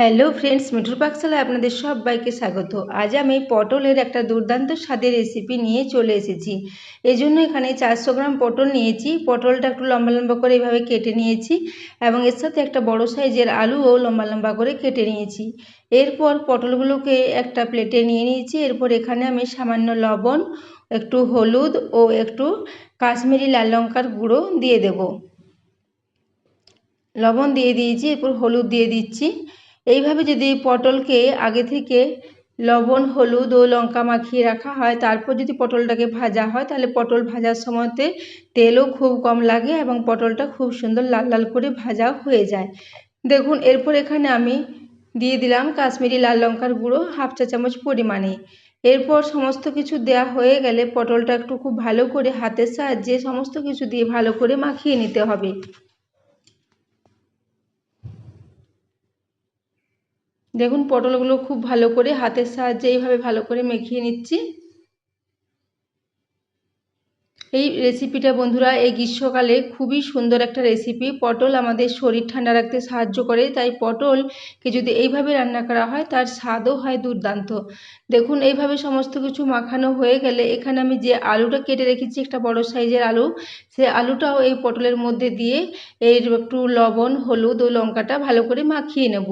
Hello friends, মিঠুর পাকশালায় আপনাদের সবাইকে স্বাগত। আজ আমি পটলের একটা দুর্দান্ত স্বাদের রেসিপি নিয়ে চলে এসেছি। এই জন্য এখানে চারশো গ্রাম পটল নিয়েছি। পটলটা একটু লম্বা লম্বা করে এভাবে কেটে নিয়েছি এবং এর সাথে একটা বড় সাইজের আলুও লম্বা লম্বা করে কেটে নিয়েছি। এরপর পটলগুলোকে একটা প্লেটে নিয়ে নিয়েছি। এরপর এখানে আমি সামান্য লবণ, একটু হলুদ ও একটু কাশ্মীরি লাল লঙ্কার গুঁড়ো দিয়ে দেব। লবণ দিয়ে দিয়েছি, এরপর হলুদ দিয়ে দিচ্ছি। এইভাবে যদি পটলকে আগে থেকে লবণ, হলুদ ও লঙ্কা মাখিয়ে রাখা হয়, তারপর যদি পটলটাকে ভাজা হয়, তাহলে পটল ভাজার সময়তে তেলও খুব কম লাগে এবং পটলটা খুব সুন্দর লাল লাল করে ভাজাও হয়ে যায়। দেখুন, এরপর এখানে আমি দিয়ে দিলাম কাশ্মীরি লাল লঙ্কার গুঁড়ো, হাফ চা চামচ পরিমাণে। এরপর সমস্ত কিছু দেয়া হয়ে গেলে পটলটা একটু খুব ভালো করে হাতের সাহায্যে সমস্ত কিছু দিয়ে ভালো করে মাখিয়ে নিতে হবে। দেখুন পটলগুলো খুব ভালো করে হাতের সাহায্যে এইভাবে ভালো করে মেখিয়ে নিচ্ছি। এই রেসিপিটা বন্ধুরা, এই গ্রীষ্মকালে খুবই সুন্দর একটা রেসিপি পটল আমাদের শরীর ঠান্ডা রাখতে সাহায্য করে, তাই পটলকে যদি এইভাবে রান্না করা হয়, তার স্বাদও হয় দুর্দান্ত। দেখুন, এইভাবে সমস্ত কিছু মাখানো হয়ে গেলে এখানে আমি যে আলুটা কেটে রেখেছি, একটা বড় সাইজের আলু, সে আলুটাও এই পটলের মধ্যে দিয়ে এর একটু লবণ, হলুদ ও লঙ্কাটা ভালো করে মাখিয়ে নেব।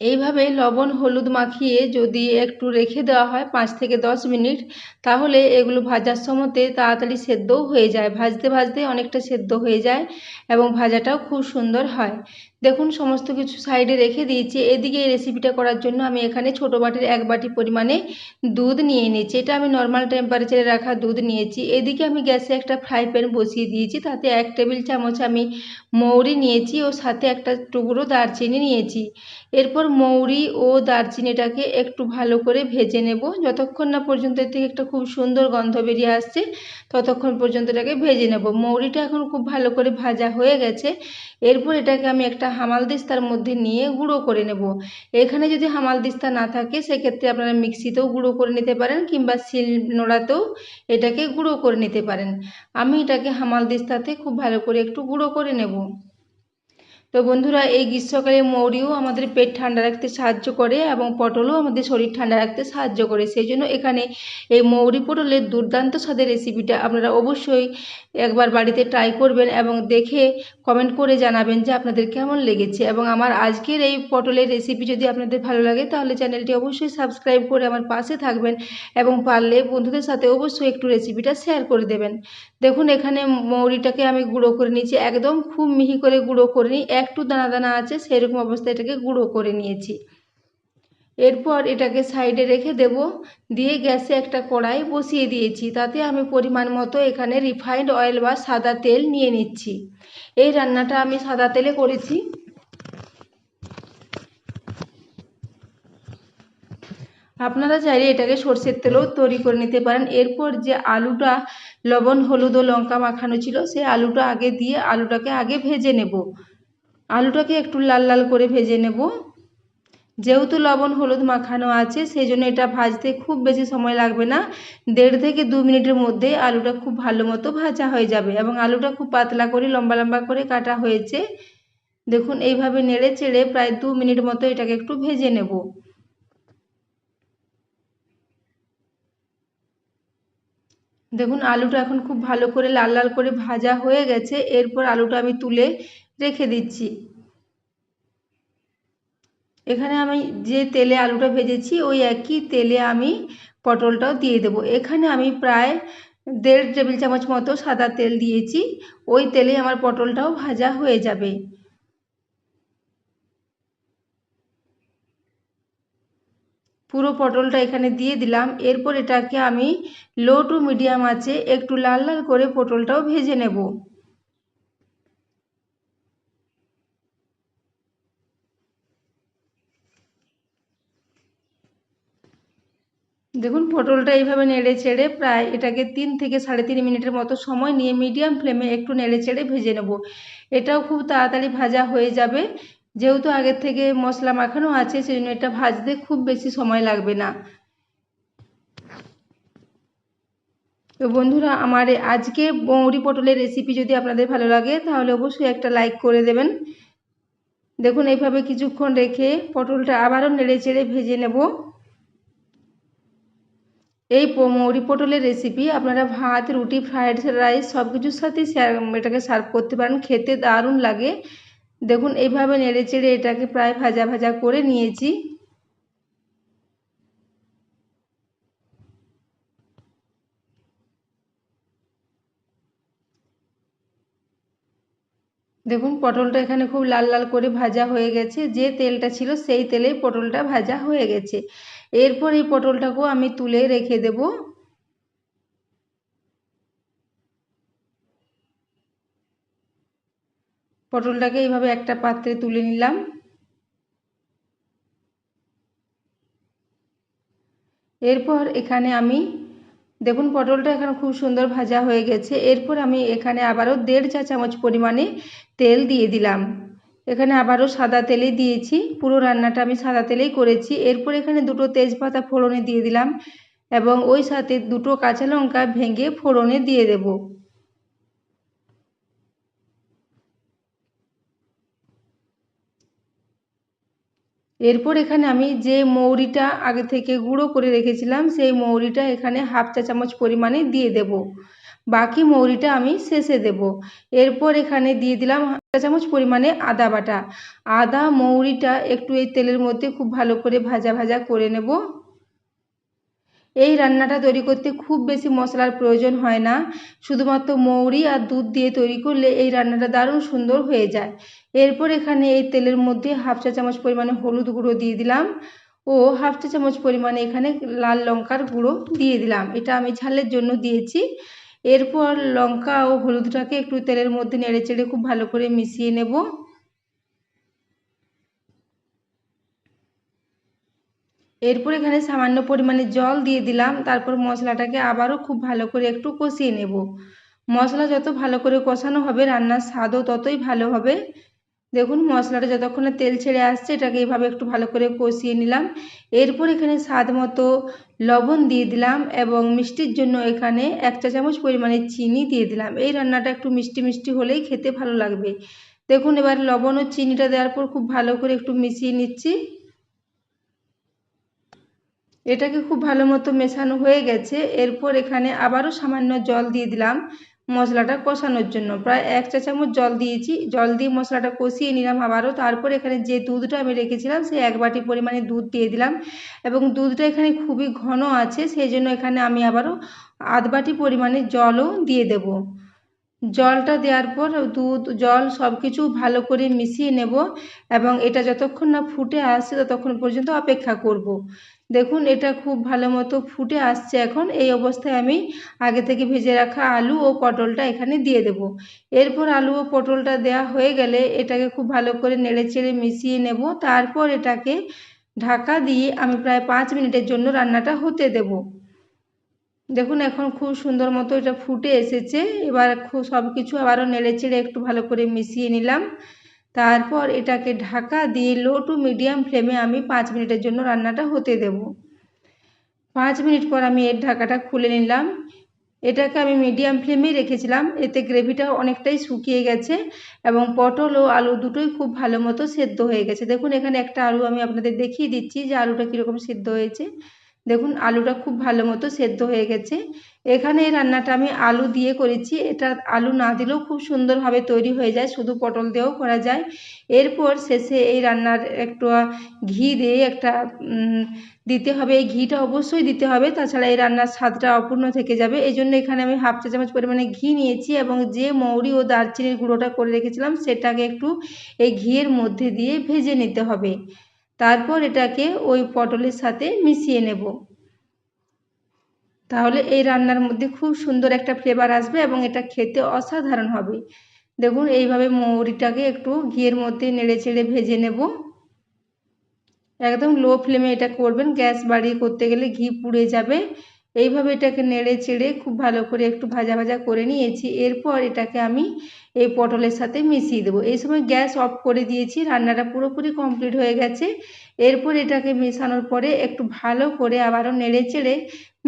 এইভাবে লবণ হলুদ মাখিয়ে যদি একটু রেখে দেওয়া হয় পাঁচ থেকে দশ মিনিট, তাহলে এগুলো ভাজার সময়তে তাড়াতাড়ি সেদ্ধও হয়ে যায়, ভাজতে ভাজতে অনেকটা সেদ্ধ হয়ে যায় এবং ভাজাটাও খুব সুন্দর হয়। দেখুন, সমস্ত কিছু সাইডে রেখে দিয়েছি। এদিকে এই রেসিপিটা করার জন্য আমি এখানে ছোটো বাটির এক বাটি পরিমাণে দুধ নিয়ে নিয়েছি। এটা আমি নর্মাল টেম্পারেচারে রাখা দুধ নিয়েছি। এদিকে আমি গ্যাসে একটা ফ্রাই প্যান বসিয়ে দিয়েছি। তাতে এক টেবিল চামচ আমি মৌরি নিয়েছি ও সাথে একটা টুকরো দারচিনি নিয়েছি। এরপর মৌরি ও দারচিনিটাকে একটু ভালো করে ভেজে নেব। যতক্ষণ না পর্যন্ত এর থেকে একটা খুব সুন্দর গন্ধ বেরিয়ে আসছে, ততক্ষণ পর্যন্ত এটাকে ভেজে নেব। মৌরিটা এখন খুব ভালো করে ভাজা হয়ে গেছে। এরপর এটাকে আমি একটা হামাল দিস্তার মধ্যে নিয়ে গুঁড়ো করে নেব। এখানে যদি হামাল দিস্তা না থাকে, সেক্ষেত্রে আপনারা মিক্সিতেও গুঁড়ো করে নিতে পারেন কিংবা শিল নোড়াতেও এটাকে গুঁড়ো করে নিতে পারেন। আমি এটাকে হামালদিস্তাতে খুব ভালো করে একটু গুঁড়ো করে নেব। তো বন্ধুরা, এই গ্রীষ্মকালে মৌরিও আমাদের পেট ঠান্ডা রাখতে সাহায্য করে এবং পটলও আমাদের শরীর ঠান্ডা রাখতে সাহায্য করে। সেই জন্য এখানে এই মৌরি পটলের দুর্দান্ত স্বাদের রেসিপিটা আপনারা অবশ্যই একবার বাড়িতে ট্রাই করবেন এবং দেখে কমেন্ট করে জানাবেন যে আপনাদের কেমন লেগেছে। এবং আমার আজকের এই পটলের রেসিপি যদি আপনাদের ভালো লাগে, তাহলে চ্যানেলটি অবশ্যই সাবস্ক্রাইব করে আমার পাশে থাকবেন এবং পারলে বন্ধুদের সাথে অবশ্যই একটু রেসিপিটা শেয়ার করে দেবেন। দেখুন, এখানে মৌরিটাকে আমি গুঁড়ো করে নিয়েছি, একদম খুব মিহি করে গুঁড়ো করে নিই একটু দানা দানা আছে, সেরকম অবস্থায় এটাকে গুঁড়ো করে নিয়েছি। এরপর এটাকে সাইডে রেখে দেব, দিয়ে গ্যাসে একটা কড়াই বসিয়ে দিয়েছি, তাতে আমি পরিমাণ মতো এখানে রিফাইন্ড অয়েল বা সাদা তেল নিয়ে নিচ্ছি। এই রান্নাটা আমি সাদা তেলে করেছি। আপনারা চাইলে এটাকে সর্ষের তেলেও তৈরি করে নিতে পারেন। এরপর যে আলুটা, লবণ, হলুদ ও লঙ্কা মাখানো ছিল, সেই আলুটা আগে দিয়ে আলুটাকে আগে ভেজে নেব। আলুটাকে একটু লাল লাল করে ভেজে নেব। যেহেতু লবণ হলুদ মাখানো আছে সেই জন্য এটা ভাজতে খুব বেশি সময় লাগবে না। দেড় থেকে দু মিনিটের মধ্যে আলুটা খুব ভালো মতো ভাজা হয়ে যাবে এবং আলুটা খুব পাতলা করে, লম্বা লম্বা করে কাটা হয়েছে। দেখুন, এইভাবে নেড়ে চেড়ে প্রায় দু মিনিট মতো এটাকে একটু ভেজে নেব। দেখুন, আলুটা এখন খুব ভালো করে লাল লাল করে ভাজা হয়ে গেছে। এরপর আলুটা আমি তুলে রেখে দিচ্ছি। এখানে আমি যে তেলে আলুটা ভেজেছি, ওই একই তেলে আমি পটলটাও দিয়ে দেবো। এখানে আমি প্রায় দেড় টেবিল চামচ মতো সাদা তেল দিয়েছি। ওই তেলে আমার পটলটাও ভাজা হয়ে যাবে। পুরো পটলটা এখানে দিয়ে দিলাম। এরপর এটাকে আমি লো টু মিডিয়াম আছে একটু লাল লাল করে পটলটাও ভেজে নেব দেখুন পটলটা এইভাবে নেড়ে চেড়ে প্রায় এটাকে তিন থেকে সাড়ে তিন মিনিটের মতো সময় নিয়ে মিডিয়াম ফ্লেমে একটু নেড়ে চেড়ে ভেজে নেব। এটাও খুব তাড়াতাড়ি ভাজা হয়ে যাবে। যেহেতু আগের থেকে মশলা মাখানো আছে সেই জন্য এটা ভাজতে খুব বেশি সময় লাগবে না। তো বন্ধুরা, আমার আজকে বৌড়ি পটলের রেসিপি যদি আপনাদের ভালো লাগে, তাহলে অবশ্যই একটা লাইক করে দেবেন। দেখুন, এইভাবে কিছুক্ষণ রেখে পটলটা আবারও নেড়ে চেড়ে ভেজে নেব। এই মৌরি পটলের রেসিপি আপনারা ভাত, রুটি ফ্রায়েড রাইস সব কিছুর সাথেই এটাকে সার্ভ করতে পারেন। খেতে দারুণ লাগে। দেখুন, এইভাবে নেড়ে চেড়ে এটাকে প্রায় ভাজা ভাজা করে নিয়েছি। দেখুন, পটলটা এখানে খুব লাল লাল করে ভাজা হয়ে গেছে। যে তেলটা ছিল সেই তেলেই পটলটা ভাজা হয়ে গেছে। এরপর এই পটলটাকেও আমি তুলে রেখে দেব। পটলটাকে এইভাবে একটা পাত্রে তুলে নিলাম। এরপর এখানে আমি দেখুন, পটলটা এখানে খুব সুন্দর ভাজা হয়ে গেছে। এরপর আমি এখানে আবারও দেড় চা চামচ পরিমাণে তেল দিয়ে দিলাম। এখানে আবারও সাদা তেলেই দিয়েছি। পুরো রান্নাটা আমি সাদা তেলেই করেছি। এরপর এখানে দুটো তেজপাতা ফোড়নে দিয়ে দিলাম এবং ওই সাথে দুটো কাঁচা লঙ্কা ভেঙে ফোড়নে দিয়ে দেব। এরপর এখানে আমি যে মৌরিটা আগে থেকে গুঁড়ো করে রেখেছিলাম, সেই মৌরিটা এখানে হাফ চা চামচ পরিমাণে দিয়ে দেব। বাকি মৌরিটা আমি শেষে দেব। এরপর এখানে দিয়ে দিলাম চা চামচ পরিমাণে আদা বাটা। আদা মৌরিটা একটু এই তেলের মধ্যে খুব ভালো করে ভাজা ভাজা করে নেব। এই রান্নাটা তৈরি করতে খুব বেশি মশলার প্রয়োজন হয় না। শুধুমাত্র মৌরি আর দুধ দিয়ে তৈরি করলে এই রান্নাটা দারুণ সুন্দর হয়ে যায়। এরপর এখানে এই তেলের মধ্যে হাফ চা চামচ পরিমাণে হলুদ গুঁড়ো দিয়ে দিলাম ও হাফ চা চামচ পরিমাণে এখানে লাল লঙ্কার গুঁড়ো দিয়ে দিলাম। এটা আমি ঝালের জন্য দিয়েছি। এরপর লঙ্কা ও হলুদটাকে একটু তেলের মধ্যে নেড়ে চেড়ে খুব ভালো করে মিশিয়ে নেব। এরপর এখানে সামান্য পরিমাণে জল দিয়ে দিলাম। তারপর মশলাটাকে আবারও খুব ভালো করে একটু কষিয়ে নেব। মশলা যত ভালো করে কষানো হবে, রান্নার স্বাদও ততই ভালো হবে। দেখুন, মশলাটা যতক্ষণে তেল ছেড়ে আসছে, এটাকে এইভাবে একটু ভালো করে কষিয়ে নিলাম। এরপর এখানে স্বাদ মতো লবণ দিয়ে দিলাম এবং মিষ্টির জন্য এখানে এক চা চামচ পরিমাণে চিনি দিয়ে দিলাম। এই রান্নাটা একটু মিষ্টি মিষ্টি হলেই খেতে ভালো লাগবে। দেখুন, এবার লবণ ও চিনিটা দেওয়ার পর খুব ভালো করে একটু মিশিয়ে নিচ্ছি। এটাকে খুব ভালো মতো মেশানো হয়ে গেছে। এরপর এখানে আবারও সামান্য জল দিয়ে দিলাম মশলাটা কষানোর জন্য। প্রায় এক চা চামচ জল দিয়েছি। জল দিয়ে মশলাটা কষিয়ে নিলাম আবারও। তারপর এখানে যে দুধটা আমি রেখেছিলাম, সেই এক বাটি পরিমাণে দুধ দিয়ে দিলাম এবং দুধটা এখানে খুবই ঘন আছে, সেই জন্য এখানে আমি আবারও আধ বাটি পরিমাণে জলও দিয়ে দেব। জলটা দেওয়ার পর দুধ, জল সব কিছু ভালো করে মিশিয়ে নেব এবং এটা যতক্ষণ না ফুটে আসছে ততক্ষণ পর্যন্ত অপেক্ষা করব। দেখুন, এটা খুব ভালো মতো ফুটে আসছে এখন। এই অবস্থায় আমি আগে থেকে ভেজে রাখা আলু ও পটলটা এখানে দিয়ে দেব। এরপর আলু ও পটলটা দেওয়া হয়ে গেলে এটাকে খুব ভালো করে নেড়ে চেড়ে মিশিয়ে নেব। তারপর এটাকে ঢাকা দিয়ে আমি প্রায় পাঁচ মিনিটের জন্য রান্নাটা হতে দেব। দেখুন, এখন খুব সুন্দর মতো এটা ফুটে এসেছে। এবার খুব সব কিছু আবারও নেড়ে চেড়ে একটু ভালো করে মিশিয়ে নিলাম। তারপর এটাকে ঢাকা দিয়ে লো টু মিডিয়াম ফ্লেমে আমি পাঁচ মিনিটের জন্য রান্নাটা হতে দেব। পাঁচ মিনিট পর আমি এর ঢাকাটা খুলে নিলাম। এটাকে আমি মিডিয়াম ফ্লেমেই রেখেছিলাম। এতে গ্রেভিটা অনেকটাই শুকিয়ে গেছে এবং পটল ও আলু দুটোই খুব ভালো মতো সেদ্ধ হয়ে গেছে। দেখুন, এখানে একটা আলু আমি আপনাদের দেখিয়ে দিচ্ছি যে আলুটা কীরকম সেদ্ধ হয়েছে। দেখুন, আলুটা খুব ভালো মতো সেদ্ধ হয়ে গেছে। এখানে এই রান্নাটা আমি আলু দিয়ে করেছি। এটা আলু না দিলেও খুব সুন্দরভাবে তৈরি হয়ে যায়, শুধু পটল দিয়েও করা যায়। এরপর শেষে এই রান্নার একটু ঘি দিয়ে একটা দিতে হবে। এই ঘিটা অবশ্যই দিতে হবে, তাছাড়া এই রান্নার স্বাদটা অপূর্ণ থেকে যাবে। এই জন্য এখানে আমি হাফ চা চামচ পরিমাণে ঘি নিয়েছি এবং যে মৌরি ও দারচিনির গুঁড়োটা করে রেখেছিলাম, সেটাকে একটু এই ঘিয়ের মধ্যে দিয়ে ভেজে নিতে হবে। তারপর এটাকে ওই পটলের সাথে মিশিয়ে নেব। তাহলে এই রান্নার মধ্যে খুব সুন্দর একটা ফ্লেভার আসবে এবং এটা খেতে অসাধারণ হবে। দেখুন, এইভাবে মৌরিটাকে একটু ঘিয়ের মধ্যে নেড়ে চেড়ে ভেজে নেব। একদম লো ফ্লেমে এটা করবেন। গ্যাস বাড়িয়ে করতে গেলে ঘি পুড়ে যাবে। এইভাবে এটাকে নেড়ে চেড়ে খুব ভালো করে একটু ভাজা ভাজা করে নিয়েছি। এরপর এটাকে আমি এই পটলের সাথে মিশিয়ে দেবো। এই সময় গ্যাস অফ করে দিয়েছি, রান্নাটা পুরোপুরি কমপ্লিট হয়ে গেছে। এরপর এটাকে মেশানোর পরে একটু ভালো করে আবারও নেড়ে চেড়ে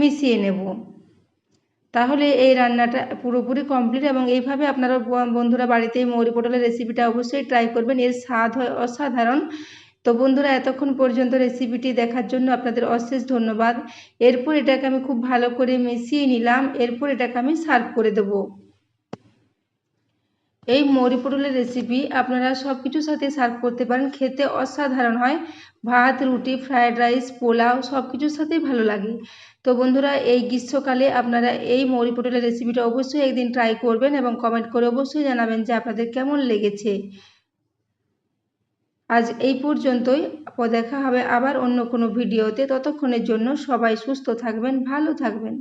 মিশিয়ে নেব। তাহলে এই রান্নাটা পুরোপুরি কমপ্লিট এবং এইভাবে আপনারা বন্ধুরা বাড়িতে মৌরি পটলের রেসিপিটা অবশ্যই ট্রাই করবেন। এর স্বাদ হয় অসাধারণ। তো বন্ধুরা, এতক্ষণ পর্যন্ত রেসিপিটি দেখার জন্য আপনাদের অশেষ ধন্যবাদ। এরপর এটাকে আমি খুব ভালো করে মিশিয়ে নিলাম। এরপর এটাকে আমি সার্ভ করে দেবো। এই মৌরি পটলের রেসিপি আপনারা সব কিছুর সাথে সার্ভ করতে পারেন। খেতে অসাধারণ হয়। ভাত, রুটি ফ্রায়েড রাইস পোলাও সব কিছুর সাথেই ভালো লাগে। তো বন্ধুরা, এই গ্রীষ্মকালে আপনারা এই মৌরি পটলের রেসিপিটা অবশ্যই একদিন ট্রাই করবেন এবং কমেন্ট করে অবশ্যই জানাবেন যে আপনাদের কেমন লেগেছে। আজ এই পর্যন্তই। দেখা হবে আবার অন্য কোনো ভিডিওতে। ততক্ষণের জন্য সবাই সুস্থ থাকবেন, ভালো থাকবেন।